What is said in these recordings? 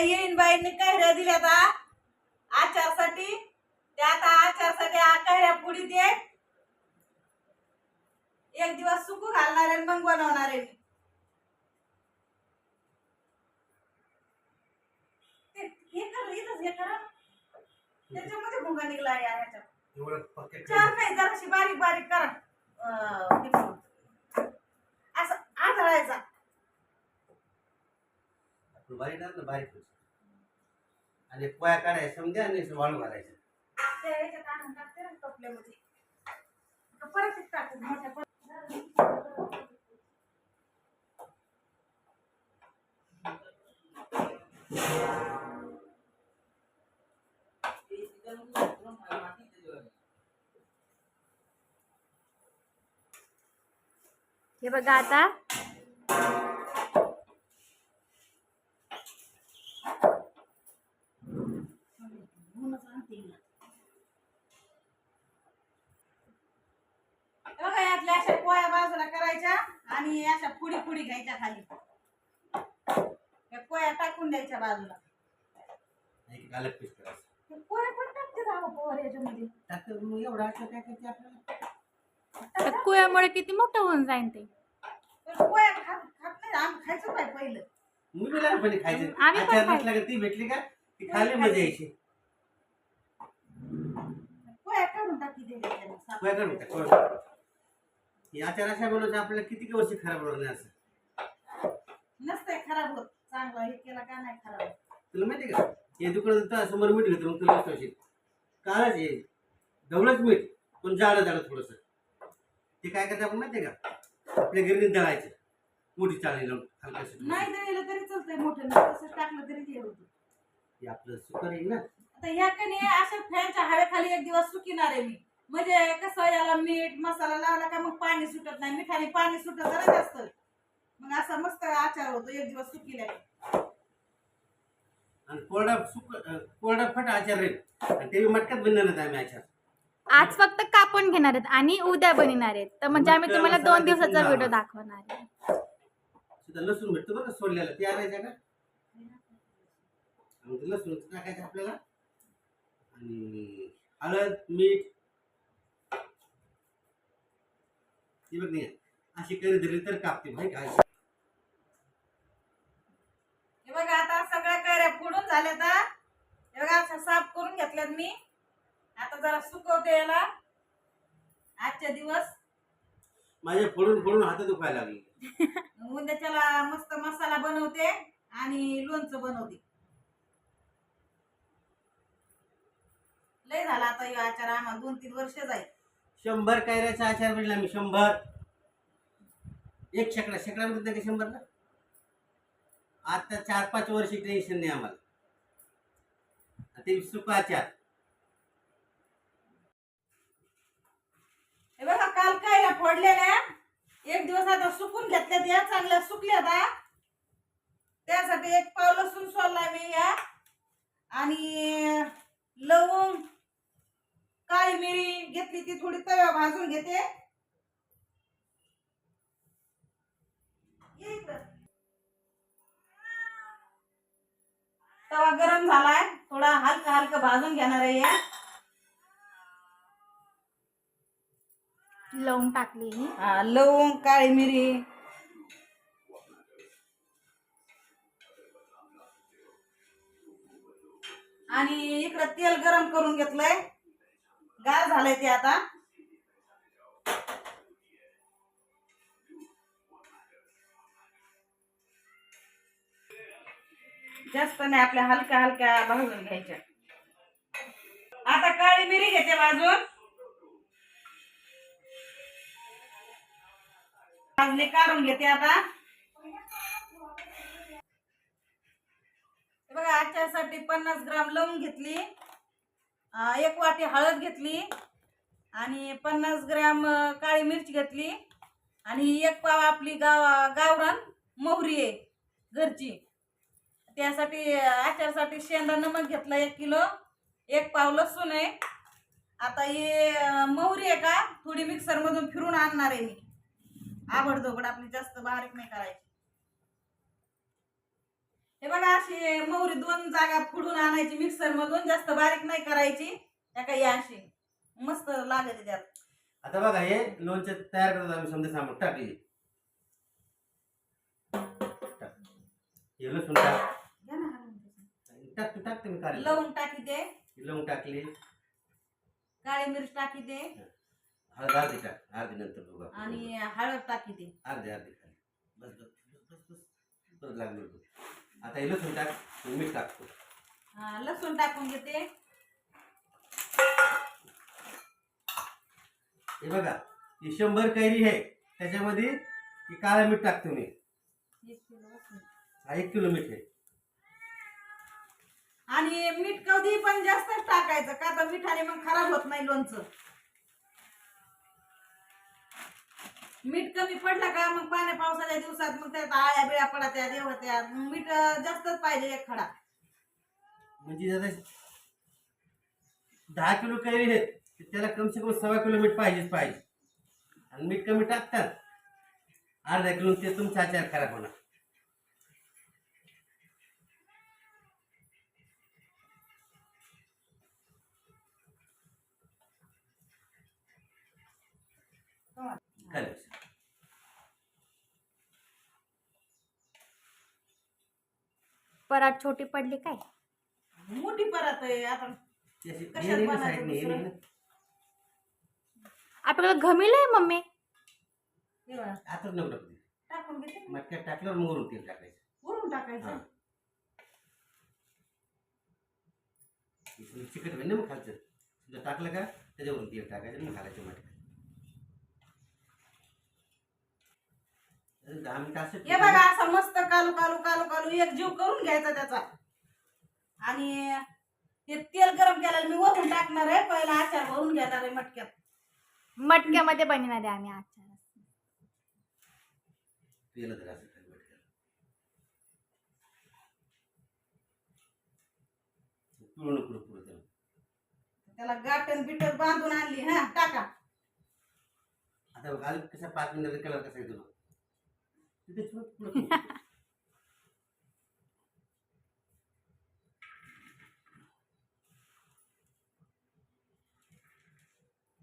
येईन बाईंनी कैऱ्या दिल्यात आ आचारसाठी. त्या आता आचारसाठी आ कैऱ्या पुढी दे. एक दिवस सुकू घालणार आहे मग बनवणार आहे हे कर इथंच हे करा. त्याच्यामध्ये भुंगा निघला यार ह्याच्यात. चार नाही जराशी बारीक बारीक करा. असं आढळायचा बारीक ना बारीक होतं. आणि पोया काढायचं समजा आणि वाळू घालायचं. ते ह्याच्यात आणून टाकते ना टोपल्यामध्ये आता परत एक टाकते मोठ्या परत हे बघा आता म्हणूनच आणते मी. हे बघा यातल्या अशा पोळ्या बाजूला करायच्या आणि अशा पुडी पुडी घ्यायच्या खाली या पोळ्या टाकून द्यायच्या बाजूला. एक अलग पीस करायचं. हे पोळ्या पण टाकते याच्यामध्ये. मग एवढं आपल्याला? त्या कुळ्यामुळे किती मोठं होऊन जाईन ते? पण पोळ्या खात खात नाही आम्ही खायचो काय पहिलं. खायचं. आम्ही पण आचार खायचो. नसला का ती भेटली का? ती खाली मजा यायची. पोळ्या काढून टाकी द्यायच्या त्याला. पोया काढून टाक, पोया काढून. हे आचार अशा आपल्याला किती वर्ष खराब होणार नाही असं? खराब होत. चांगलं हे केलं का नाही खराब होत. तुला माहिती का? हे दुकानात समोर मीठ घेतो मग तुला कळशील काळच हे ढवळच मीठ पण जाडं जाडं थोडंसं. ते काय करते आपण माहिती का? आपल्या घरी दळायचं. मोठी चाळणी लावून हलकाशी नाही दळलं तरी चालतंय मोठं नाही तसं टाकलं तरी ते होतं. हे आपलं सुकर आहे ना. आता ह्या कणी अशा फॅनच्या हवेखाली एक दिवस सुकिणार आहे मी. म्हणजे कसं याला मीठ मसाला लावला का मग पाणी सुटत नाही. मिठाने पाणी सुटत जरा जास्त. मग असा मस्त आचार होतो एक दिवस सुकीला आणि कोरडा सुक कोरडा फट आचार आणि ते बी मटक्यात बनणार नाही आम्ही आचार. आज फक्त कापून घेणार आहेत आणि उद्या बनणार आहेत. तर म्हणजे आम्ही तुम्हाला दोन दिवसाचा व्हिडिओ दाखवणार आहे. सुद्धा लसूण भेटतो बरं का सोडलेला ते आणायचं का? आणि ते लसूण टाकायचं आपल्याला. आणि हळद मीठ. ती बघ नाही अशी करी धरली तर कापते भाई काय हे बघा आता सगळ्या कैऱ्या फोडून झाल्या तर हे बघा अशा साफ करून घेतल्यात मी. आता जरा सुकवते याला. आजच्या दिवस. माझ्या फोडून फोडून हात दुखायला लागली. उद्याच्याला मस्त मसाला बनवते आणि लोणचं बनवते. लय झाला आता ह्यो आचार आम्हाला दोन तीन वर्ष जाईल शंभर कैऱ्याचा आचार भेटला मी शंभर. एक शेकडा शेकडा म्हणतात का शंभरला? आता चार पाच वर्ष टेन्शन नाही आम्हाला. ते सुका हे बघा काल कायला फोडलेल्या? एक दिवस आता सुकून घेतल्यात या चांगल्या सुकल्या त्या त्यासाठी एक पाव लसूण सोडला मी या. आणि लवंग काळी मिरी घेतली ती थोडी तव्या भाजून घेते ये इकडं. तवा गरम झालाय. थोडा हलका हलका भाजून घेणार आहे या लवंग टाकली हा, लवंग काळी मिरी. आणि इकडं तेल गरम करून घेतलंय. गार झालंय ते आता. जास्त नाही आपल्या हलक्या हलक्या भाजून घ्यायच्या. आता काळी मिरी घेते भाजून. भाजले काढून घेते आता. बघा आजच्यासाठी पन्नास ग्राम लवंग घेतली. एक वाटी हळद घेतली. आणि पन्नास ग्राम काळी मिरची घेतली. आणि एक पाव आपली गाव गावरान मोहरी आहे घरची. त्यासाठी आचारसाठी शेंदा नमक घेतला एक किलो एक पाव लसूण आहे आता हे मोहरी आहे का? थोडी मिक्सरमधून फिरून आणणार आहे मी. आवडतो आपली जास्त बारीक नाही करायची. हे बघा अशी मोहरी दोन जागा फुडून आणायची मिक्सर मधून. जास्त बारीक नाही करायची. त्या काही अशी मस्त लागते त्यात. आता बघा हे लोणचे तयार करतात आम्ही समजा सांगू टाकली. हे लसूण टाक. त्याचं. टाक तू टाक तुम्ही काढले लवंग टाकी दे. लवंग टाकली. काळी मिरच टाकी दे. हळद अर्धी टाक अर्धी नंतर बघू आपण. आणि हळद टाकी दे. अर्धे अर्धे खाली. बस बस बस बस बस. परत लागलं बघ. आता हे लसूण टाक मीठ टाकतो. हा, लसूण टाकून घेते. हे बघा ही शंभर कैरी आहे. त्याच्यामध्ये ही काळं मीठ टाकतो मी. एक किलो लसूण. हा एक किलो मीठ आहे. आणि मीठ कधी पण जास्तच टाकायचं का तर मिठाने मग खराब होत नाही लोणचं. मीठ कमी पडलं का मग पाण्या पावसाच्या दिवसात मग त्यात आळ्या बिळ्या पडत्या देव त्या मग मीठ जास्तच पाहिजे एक खडा. म्हणजे दादा दहा किलो कैरी आहेत तर त्याला कम से कम सव्वा किलो मीठ पाहिजेच पाहिजे. आणि मीठ कमी टाकतात अर्धा किलो ते तुमचा आचार खराब होणार. परात छोटी पडली काय मोठी परत आहे आता कशात नाही ना बनायचं साईडने, नाही दुसरं? ना. आपल्याला घमिलंय मम्मी हे बघा, आताच. टाकून घेते मटक्यात टाकल्यावर मोहरून तेल टाकायचं वरून टाकायचं हा. इथून चिकट होईल ना मग खालचं जर टाकलं का त्याच्यावरून तेल टाकायचं मग घालायचं मटक्यात अजून दहा मिनिटं असं हे बघा असं मस्त कालू कालू कालू कालू एक जीव करून घ्यायचा त्याचा. आणि ते तेल गरम केलेलं मी वरून टाकणार आहे. पहिला आचार भरून घेणार आहे मटक्यात. मटक्यामध्ये बनवणार आहे आम्ही आचार. त्याला. गाठण बिटन बांधून आणली हा टाका. आता बघ कसा पाच मिनिटाचा कलर कसा येतो बघ. तिथे पुढं- पुढं- पुढं.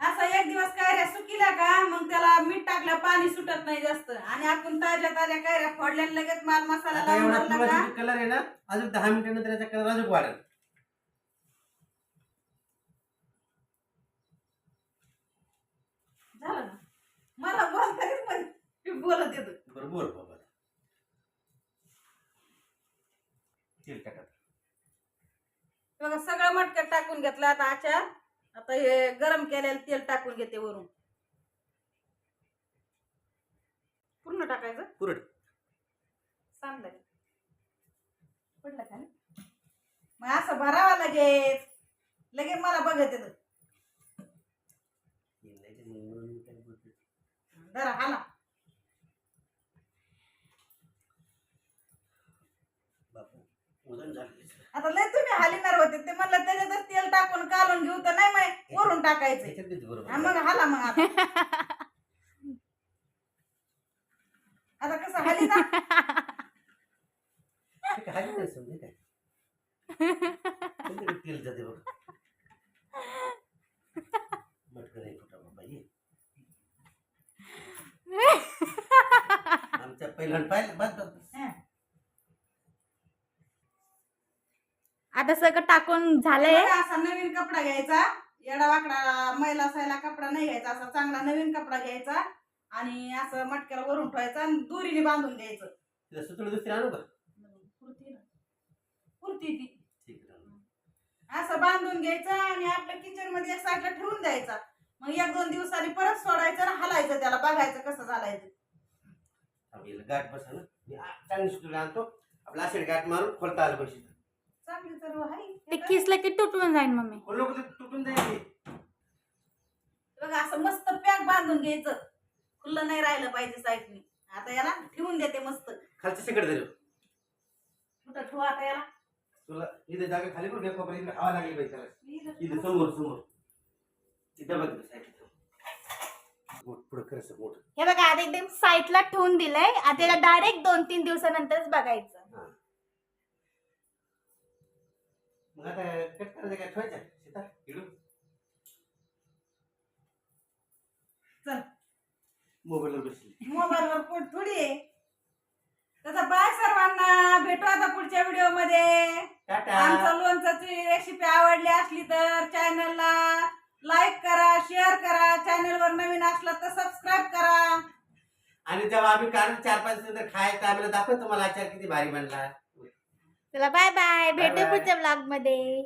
असा एक दिवस कैऱ्या सुकिल्या का? मग त्याला मीठ टाकलं पाणी सुटत नाही जास्त. आणि आपण ताज्या ताज्या कैऱ्या फोडल्या लगेच माल मसाला लावून कलर आहे ना अजून दहा मिनिटानंतर याचा कलर अजून वाढेल झालं ना मला बोल तरीच पण मी बोलत बरोबर बाबा. तेल टाका बघा सगळं मटक्यात टाकून घेतलं आता आचार. आता हे गरम केलेलं तेल टाकून घेते वरून. पूर्ण टाकायचं? पुरट. सांग पडलं का मग असं भरावा लगेच. लगेच मला बघत येत. जरा हाला वजन झालं आता लय तुम्ही हालिणार होते ते म्हणलं त्याच्यातच तेल टाकून कालून घेऊ तर नाही माहीत वरून टाकायचं. त्याच्यात बरोबर मग हाला मग आता. आता कसं हाली ना ते काय नाही समजे काय? समजे तेल जाते बघ. मटकं नाही फुटा बाबा ये. आमच्या पाहिलं बस बस बस. हं. आता सगळं टाकून झालंय. असा नवीन कपडा घ्यायचा. येडा वाकडा मैला सायला कपडा नाही घ्यायचा. असा चांगला नवीन कपडा घ्यायचा. आणि असं मटक्याला वरून ठेवायचं आणि दोरीने बांधून तिला सुतळी दुसरी आणू का? पुरती ना. पुरती ती. ठीक आहे. असं बांधून घ्यायचं आणि आपल्या किचनमध्ये एक साईडला ठेवून द्यायचा. मग एक दोन दिवसांनी परत सोडायचं आणि हलायचं त्याला. बघायचं कसं झालाय ते. थांब, याला गाठ बसा ना. मी चांगली सुतळी आणतो. आपला असेल गाठ मारून खोलता आलं पैसे चांगली तर आहे. ते किसलं की तुटून जाईल मम्मी. खोललो का ते तुटून जाईल. बघा असं मस्त पॅक बांधून घ्यायचं. खुल्लं नाही राहिलं पाहिजे साईडनी. आता याला ठेवून देते मस्त. खालच्या शेकड धरू. कुठं ठेवा आता याला? तुला इथे जागा खाली पण घ्या कोपऱ्यात इकडे हवा लागली पाहिजे त्याला. इथे इथं समोर समोर. तिथं बघ साईड मोठ पुढं कर असं मोठ. हे बघा आता एकदम साईडला ठेवून दिलंय. आता त्याला डायरेक्ट दोन तीन दिवसानंतरच बघायचं. मग आता कट करायचं काय? ठेवायचं? सीता व्हिडिओ चल. मोबाईलवर बसली. कोण? थोडी आहे. तसं बाय सर्वांना. भेटू आता पुढच्या व्हिडिओमध्ये टाटा. आमचं लोणचाची रेसिपी आवडली असली तर चॅनलला लाईक करा शेअर करा. चॅनलवर नवीन असला तर सबस्क्राईब करा. आणि जेव्हा आम्ही कारण चार पाच नंतर खायचं आम्हाला दाखवतो तुम्हाला आचार किती भारी बनला. चला बाय बाय भेटू. पुढच्या ब्लॉगमध्ये